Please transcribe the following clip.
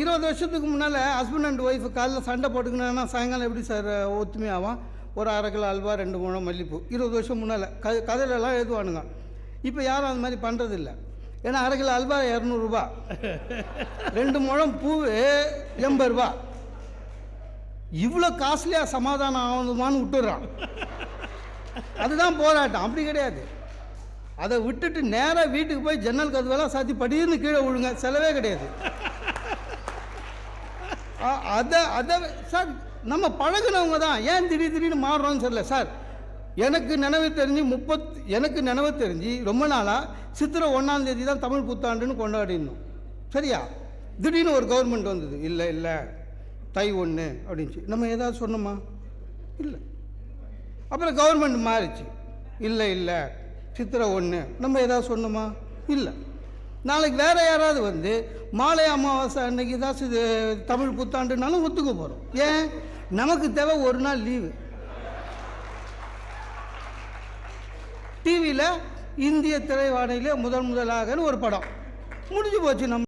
இருபது வருஷத்துக்கு முன்னால் ஹஸ்பண்ட் அண்ட் ஒய்ஃப் காலைல சண்டை போட்டுக்கணும்னா சாயங்காலம் எப்படி சார் ஒத்துமையாகும் ஒரு அரை கிலோ அல்வா ரெண்டு முழம் மல்லிப்பூ. இருபது வருஷம் முன்னால். க கதையிலலாம் எழுதுவானுங்க. இப்போ யாரும் அந்த மாதிரி பண்ணுறதில்ல ஏன்னா அரை கிலோ அல்வா இரநூறுபா ரெண்டு முழம் பூ எண்பது ரூபா. இவ்வளோ காஸ்ட்லியாக சமாதானம் ஆகணுமான்னு விட்டுடுறான். அதுதான் போராட்டம். அப்படி கிடையாது. அதை விட்டுட்டு நேராக வீட்டுக்கு போய் ஜன்னல் கதவெல்லாம் சாத்தி படின்னு கீழே விழுங்க. செலவே கிடையாது. அதை அதை சார் நம்ம பழகுனவங்க தான். ஏன் திடீர் திடீர்னு மாறுறோம்னு சொல்லல சார். எனக்கு நினைவு தெரிஞ்சு முப்பத் எனக்கு நினைவு தெரிஞ்சு ரொம்ப நாளாக சித்திரை ஒன்றாம் தேதி தான் தமிழ் புத்தாண்டுன்னு கொண்டாடினோம். சரியா? திடீர்னு ஒரு கவர்மெண்ட் வந்தது. இல்லை இல்லை தை ஒன்று அப்படின்ச்சு நம்ம ஏதாவது சொன்னோமா? இல்லை. அப்புறம் கவர்மெண்ட் மாறிச்சு. இல்லை இல்லை சித்திரை ஒன்று நம்ம ஏதாவது சொன்னோமா? இல்லை. நாளைக்கு வேறு யாராவது வந்து மாலை அமாவாசை அன்னைக்கு தான் இது தமிழ் புத்தாண்டுனாலும் ஒத்துக்க போகிறோம் ஏன்? நமக்கு தேவை ஒரு நாள் லீவு. டிவியில் இந்திய திரைவானையிலே முதல் முதலாகன்னு ஒரு படம். முடிஞ்சு போச்சு நம்ம